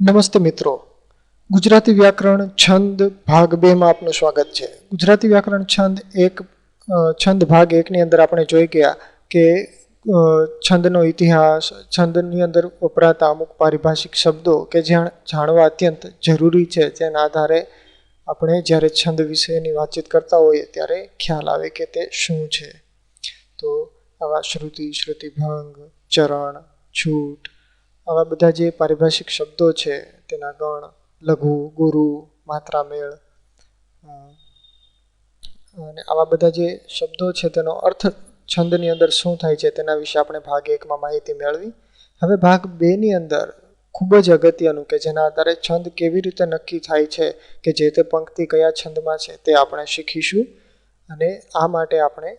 નમસ્તે મિત્રો. ગુજરાતી વ્યાકરણ છંદ ભાગ બેમાં આપનું સ્વાગત છે. ગુજરાતી વ્યાકરણ છંદ એક છંદ ભાગ એકની અંદર આપણે જોઈ ગયા કે છંદનો ઇતિહાસ, છંદની અંદર વપરાતા અમુક પારિભાષિક શબ્દો કે જ્યાં જાણવા અત્યંત જરૂરી છે તેના આધારે આપણે જ્યારે છંદ વિશેની વાતચીત કરતા હોઈએ ત્યારે ખ્યાલ આવે કે તે શું છે. તો આવા શ્રુતિ, શ્રુતિભંગ, ચરણ, છૂટ આવા બધા જે પારિભાષિક શબ્દો છે, તેના ગણ, લઘુ, ગુરુ, માત્રામેળ અને આવા બધા જે શબ્દો છે, તેનો અર્થ છંદની અંદર શું થાય છે, તેના વિશે આપણે ભાગ એકમાં માહિતી મેળવી. હવે ભાગ બેની અંદર ખૂબ જ અગત્યનું કે જેના આધારે છંદ કેવી રીતે નક્કી થાય છે, કે જે તે પંક્તિ કયા છંદમાં છે, તે આપણે શીખીશું. અને આ માટે આપણે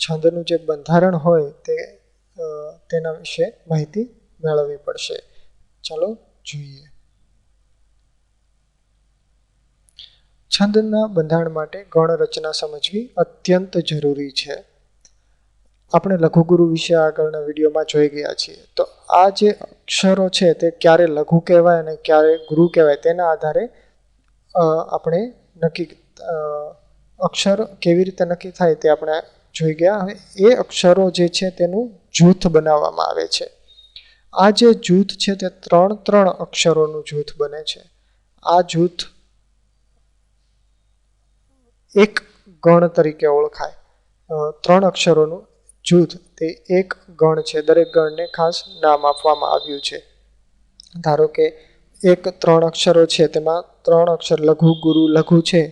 છંદનું જે બંધારણ હોય, તે તેના વિશે માહિતી મેળવવી પડશે. ચાલો જોઈએ. છંદના બંધારણ માટે ગણ રચના સમજવી અત્યંત જરૂરી છે. આપણે લઘુગુરુ વિશે આગળના વિડીયોમાં જોઈ ગયા છીએ. તો આ જે અક્ષરો છે તે ક્યારે લઘુ કહેવાય અને ક્યારે ગુરુ કહેવાય તેના આધારે આપણે નક્કી અક્ષર કેવી રીતે નક્કી થાય તે આપણે જોઈ ગયા. હવે એ અક્ષરો જે છે તેનું જૂથ બનાવવામાં આવે છે. આ જે જૂથ છે તે ત્રણ ત્રણ અક્ષરોનું જૂથ બને છે. આ જૂથ એક ગણ તરીકે ઓળખાય. ત્રણ અક્ષરોનું જૂથ તે એક ગણ છે. દરેક ગણને ખાસ નામ આપવામાં આવ્યું છે. ધારો કે એક ત્રણ અક્ષરો છે તેમાં ત્રણ અક્ષર લઘુ ગુરુ લઘુ છે,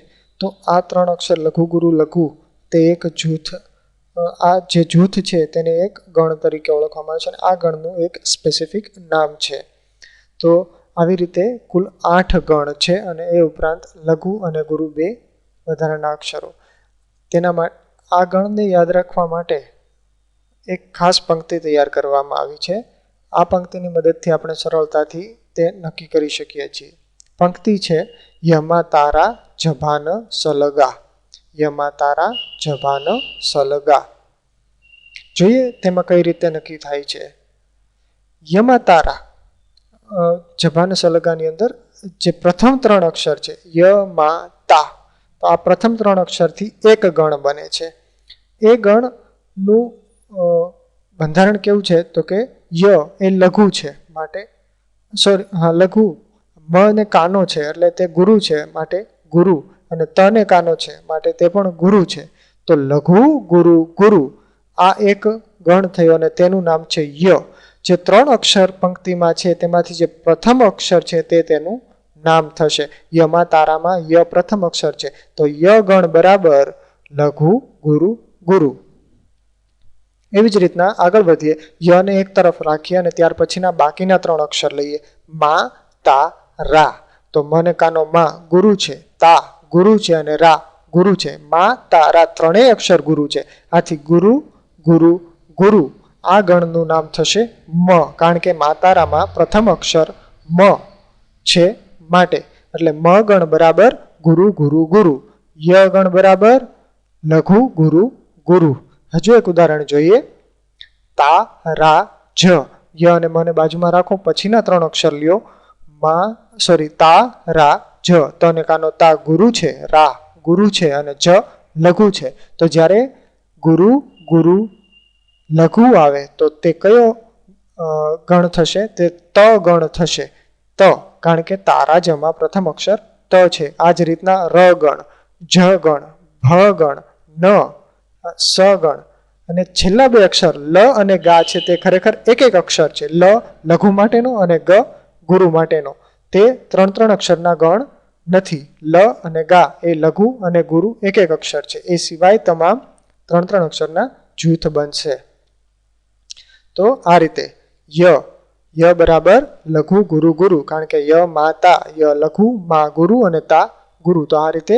તો આ ત્રણ અક્ષર લઘુ ગુરુ લઘુ તે એક જૂથ આ જે જૂથ છે તેને એક ગણ તરીકે ઓળખવામાં આવે છે અને આ ગણનું એક સ્પેસિફિક નામ છે. તો આવી રીતે કુલ આઠ ગણ છે અને એ ઉપરાંત લઘુ અને ગુરુ બે વધારાના અક્ષરો. તેના માટે આ ગણને યાદ રાખવા માટે એક ખાસ પંક્તિ તૈયાર કરવામાં આવી છે. આ પંક્તિની મદદથી આપણે સરળતાથી તે નક્કી કરી શકીએ છીએ. પંક્તિ છે યમા તારા જભાન સલગા. યમા તારા જભાન સલગા. જોઈએ તેમાં કઈ રીતે નક્કી થાય છે. યમા તારા જભાન સલગાની અંદર જે પ્રથમ ત્રણ અક્ષર છે ય મા તા તો આ પ્રથમ ત્રણ અક્ષરથી એક ગણ બને છે. એ ગણનું બંધારણ કેવું છે? તો કે ય એ લઘુ છે માટે, સોરી, હા, લઘુ, મ અને કાનો છે એટલે તે ગુરુ છે માટે ગુરુ. અને તને કાનો છે માટે તે પણ ગુરુ છે. તો લઘુ ગુરુ ગુરુ, આ એક ગણ થયો અને તેનું નામ છે ય. જે ત્રણ અક્ષર પંક્તિમાં છે, તેમાંથી જે પ્રથમ અક્ષર છે તે તેનું નામ થશે. યમાં તારામાં ય પ્રથમ અક્ષર છે. તો ય ગણ બરાબર લઘુ ગુરુ ગુરુ. એવી જ રીતના આગળ વધીએ. યને એક તરફ રાખીએ અને ત્યાર પછીના બાકીના ત્રણ અક્ષર લઈએ. મા, તા, રા. તો મને કાનો મા ગુરુ છે. તા. ગુરુ છે અને રા ગુરુ છે. મા તારા ત્રણેય અક્ષર ગુરુ છે. આથી ગુરુ ગુરુ ગુરુ. આ ગણનું નામ થશે મ, કારણ કે માતારામાં પ્રથમ અક્ષર મ છે માટે. એટલે મ ગણ બરાબર ગુરુ ગુરુ ગુરુ. ય ગણ બરાબર લઘુ, ગુરુ ગુરુ. હજુ એક ઉદાહરણ જોઈએ. તા, રા, જ. ય અને મને બાજુમાં રાખો, પછીના ત્રણ અક્ષર લ્યો. મા સોરી તા, રા જ તને કાનો તા ગુરુ છે, રા ગુરુ છે અને જ લઘુ છે. તો જ્યારે ગુરુ ગુરુ લઘુ આવે, તો તે કયો ગણ થશે? તે ત ગણ થશે. ત, કારણ કે તારા જમાં પ્રથમ અક્ષર ત છે. આ જ રીતના ર ગણ, જ ગણ, ભ ગણ, ન, સ ગણ. અને છેલ્લા બે અક્ષર લ અને ગા છે તે ખરેખર એક એક અક્ષર છે. લ લઘુ માટેનો અને ગ ગુરુ માટેનો. તે ત્રણ ત્રણ અક્ષરના ગણ નથી. લ અને ગા એ લઘુ અને ગુરુ એક એક અક્ષર છે. એ સિવાય તમામ ત્રણ ત્રણ અક્ષરના જૂથ બનશે. તો આ રીતે ય ય બરાબર લઘુ ગુરુ ગુરુ. કારણ કે ય, મા, તા, ય લઘુ, મા, ગુરુ અને તા, ગુરુ. તો આ રીતે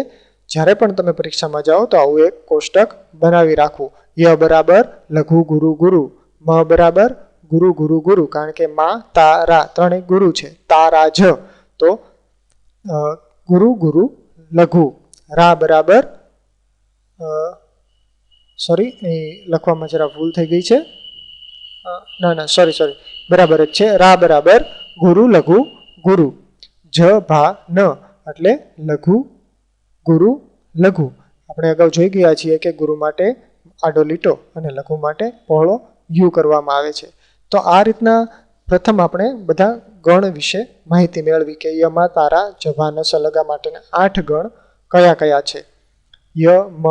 જ્યારે પણ તમે પરીક્ષામાં જાઓ તો આવું એક કોષ્ટક બનાવી રાખવું. ય બરાબર લઘુ ગુરુ ગુરુ. મ બરાબર ગુરુ ગુરુ ગુરુ. કારણ કે મા તારા ત્રણેય ગુરુ છે. તારા જ તો ગુરુ ગુરુ, લઘુ. રા બરાબર સોરી એ લખવામાં જરા ભૂલ થઈ ગઈ છે. ના ના સોરી સોરી બરાબર જ છે. રા બરાબર, ગુરુ, લઘુ, ગુરુ. જ, ભા, ન, એટલે લઘુ, ગુરુ, લઘુ. આપણે અગાઉ જોઈ ગયા છીએ કે ગુરુ માટે આડો લીટો અને લઘુ માટે પહોળો યુ કરવામાં આવે છે. તો આ રીતના પ્રથમ આપણે બધા ગણ વિશે માહિતી મેળવી કે યમાં તારા જભાન સલગા માટેના આઠ ગણ કયા કયા છે? ય, મ,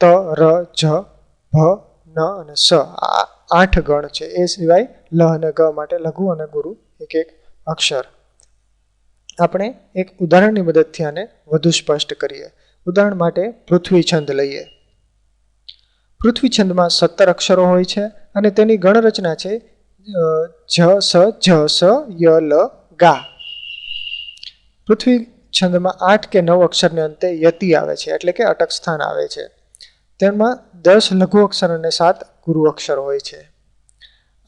ત, ર, જ, ભ, ન અને સ. આ આઠ ગણ છે. એ સિવાય લ અને ગ માટે લઘુ અને ગુરુ એક એક અક્ષર. આપણે એક ઉદાહરણની મદદથી આને વધુ સ્પષ્ટ કરીએ. ઉદાહરણ માટે પૃથ્વી છંદ લઈએ. પૃથ્વી છંદમાં સત્તર અક્ષરો હોય છે અને તેની ગણરચના છે જ સ જ સ, ય, લ, ગા. પૃથ્વી છંદમાં આઠ કે નવ અક્ષરને અંતે યતિ આવે છે, એટલે કે અટક સ્થાન આવે છે. તેમાં દસ લઘુ અક્ષર અને સાત ગુરુ અક્ષર હોય છે.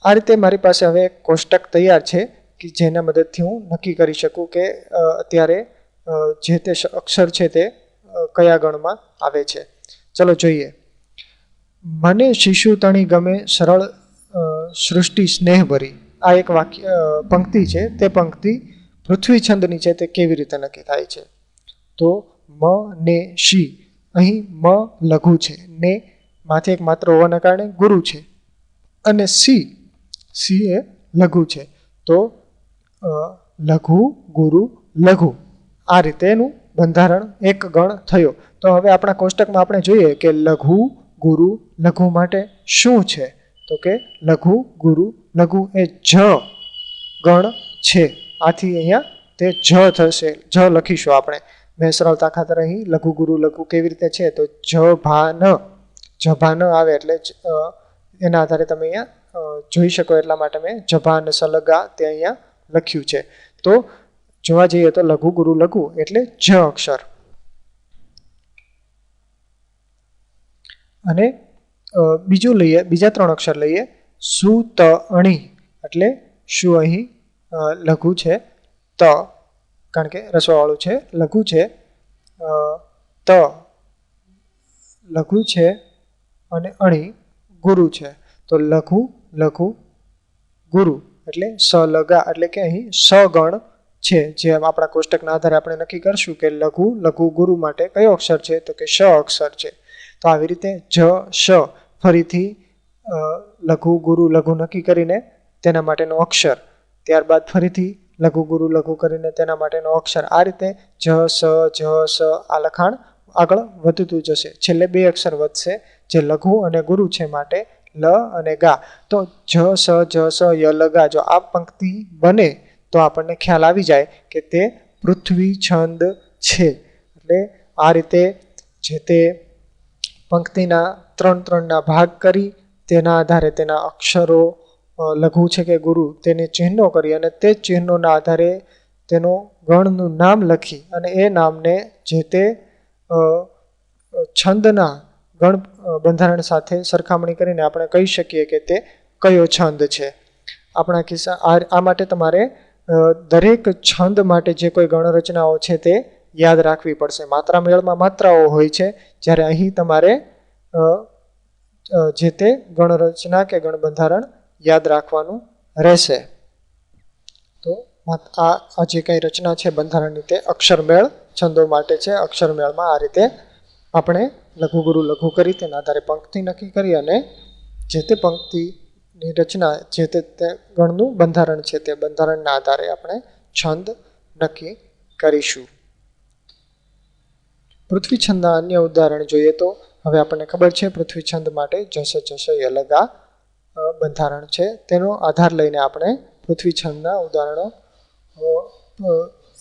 આ રીતે મારી પાસે હવે એક કોષ્ટક તૈયાર છે કે જેના મદદથી હું નક્કી કરી શકું કે અત્યારે જે તે અક્ષર છે તે કયા ગણમાં આવે છે. ચલો જોઈએ. મને શિશુ તણી ગમે સરળ સૃષ્ટિ સ્નેહભરી. આ એક વાક્ય પંક્તિ છે. તે પંક્તિ પૃથ્વી છંદની છે. તે કેવી રીતે નક્કી થાય છે? તો મ, ને, શી. અહીં મ લઘુ છે. ને માથે એક માત્ર હોવાના કારણે ગુરુ છે. અને સી સી એ લઘુ છે. તો લઘુ, ગુરુ, લઘુ. આ રીતે એનું બંધારણ એક ગણ થયો. તો હવે આપણા કોષ્ટકમાં આપણે જોઈએ કે લઘુ, ગુરુ, લઘુ માટે શું છે? તો કે લઘુ ગુરુ, લઘુ એ જ ગણ છે. આથી અહીંયા તે જ થશે. જ લખીશું આપણે. મેં ખાતર અહીં લઘુ ગુરુ, લઘુ કેવી રીતે છે? તો જ ભા ન જ ભા ન આવે એટલે એના આધારે તમે અહીંયા જોઈ શકો એટલા માટે મેં જભા અને સલગા તે અહીંયા લખ્યું છે. તો જોવા જઈએ તો લઘુ ગુરુ, લઘુ એટલે જ અક્ષર. અને બીજું લઈએ, બીજા ત્રણ અક્ષર લઈએ. સુ, ત, અણી. એટલે શું અહીં લઘુ છે, ત. કારણ કે રસવાવાળું છે લઘુ છે ત. લઘુ છે અને અણી ગુરુ છે. તો લઘુ લઘુ ગુરુ. એટલે સ, લગા. એટલે કે અહીં સગણ છે. જે આપણા કોષ્ટકના આધારે આપણે નક્કી કરશું કે લઘુ લઘુ ગુરુ માટે કયો અક્ષર છે? તો કે શ અક્ષર છે. તો આવી રીતે જ, શ ફરીથી લઘુ ગુરુ લઘુ નક્કી કરીને તેના માટેનો અક્ષર. ત્યારબાદ ફરીથી લઘુ ગુરુ લઘુ કરીને તેના માટેનો અક્ષર. આ રીતે જ, સ જ, સ આ લખાણ આગળ વધતું જશે. છેલ્લે બે અક્ષર વધશે. જે લઘુ અને ગુરુ છે માટે લ અને ગા. તો જ, સ જ, સ, ય, લ, ગા જો આ પંક્તિ બને તો આપણને ખ્યાલ આવી જાય કે તે પૃથ્વી છંદ છે. એટલે આ રીતે જે તે પંક્તિના ત્રણ ત્રણના ભાગ કરી, તેના આધારે તેના અક્ષરો લઘુ છે કે ગુરુ, તેને ચિહ્નો કરી અને તે ચિહ્નોના આધારે તેનો ગણનું નામ લખી અને એ નામને જે તે છંદના ગણ બંધારણ સાથે સરખામણી કરીને આપણે કહી શકીએ કે તે કયો છંદ છે. આપણા કિસ્સા આ માટે તમારે દરેક છંદ માટે જે કોઈ ગણરચનાઓ છે તે યાદ રાખવી પડશે. માત્રા મેળમાં માત્રાઓ હોય છે, જ્યારે અહીં તમારે જે તે ગણરચના કે ગણ બંધારણ યાદ રાખવાનું રહેશે. તો આ જે કંઈ રચના છે બંધારણની તે અક્ષરમેળ છંદો માટે છે. અક્ષરમેળમાં આ રીતે આપણે લઘુગુરુ લઘુ કરી, તેના આધારે પંક્તિ નક્કી કરી અને જે તે પંક્તિની રચના, જે તે ગણનું બંધારણ છે તે બંધારણના આધારે આપણે છંદ નક્કી કરીશું. પૃથ્વી છંદના અન્ય ઉદાહરણ જોઈએ તો, હવે આપણને ખબર છે પૃથ્વી છંદ માટે જશે એ અલગ આ બંધારણ છે. તેનો આધાર લઈને આપણે પૃથ્વી છંદના ઉદાહરણો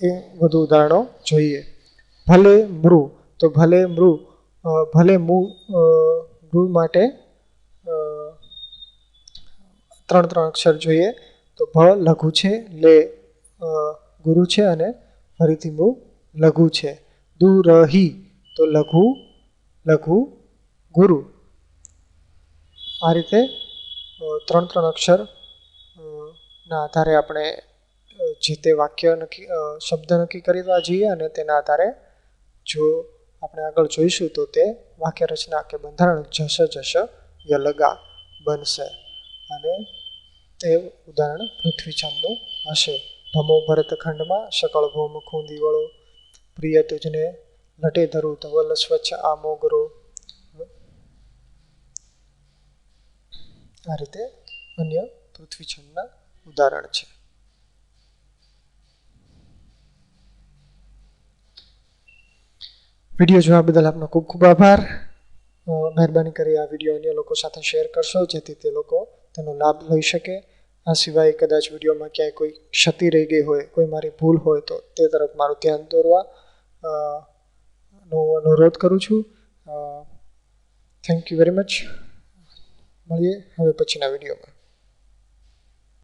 એ વધુ ઉદાહરણો જોઈએ. ભલે મૃ, તો ભલે મૃ ભલે મુ મૃ માટે ત્રણ ત્રણ અક્ષર જોઈએ, તો ભ લઘુ છે, લે ગુરુ છે અને ફરીથી મૃ લઘુ છે. દુરહી. તો લઘુ લઘુ, ગુરુ. આ રીતે ત્રણ ત્રણ અક્ષર ના આધારે આપણે જે તે વાક્ય નક્કી શબ્દ નક્કી કરવા જોઈએ અને તેના આધારે જો આપણે આગળ જોઈશું તો તે વાક્ય રચના કે બંધારણ જશ જશ યલગા બનશે. અને તે ઉદાહરણ પૃથ્વી છંદનું હશે. ભમો ભરતખંડમાં શકળ ભૌમ ખૂંદી વળો પ્રિય તુજને લટે ધરું ધવલ સ્વચ્છ આ મોગરો આ રીતે અન્ય પૃથ્વી છંદના ઉદાહરણ છે. વીડિયો જોવા બદલ આપનો ખૂબ ખૂબ આભાર. મહેરબાની કરી આ વીડિયો અન્ય લોકો સાથે શેર કરશો, જેથી તે લોકો તેનો લાભ લઈ શકે. આ સિવાય કદાચ વિડીયોમાં ક્યાંય કોઈ ક્ષતિ રહી ગઈ હોય, કોઈ મારી ભૂલ હોય તો તે તરફ મારું ધ્યાન દોરવા. નો અનુરોધ કરું છું. થેન્ક યુ વેરી મચ મળીએ હવે પછીના વિડીયોમાં.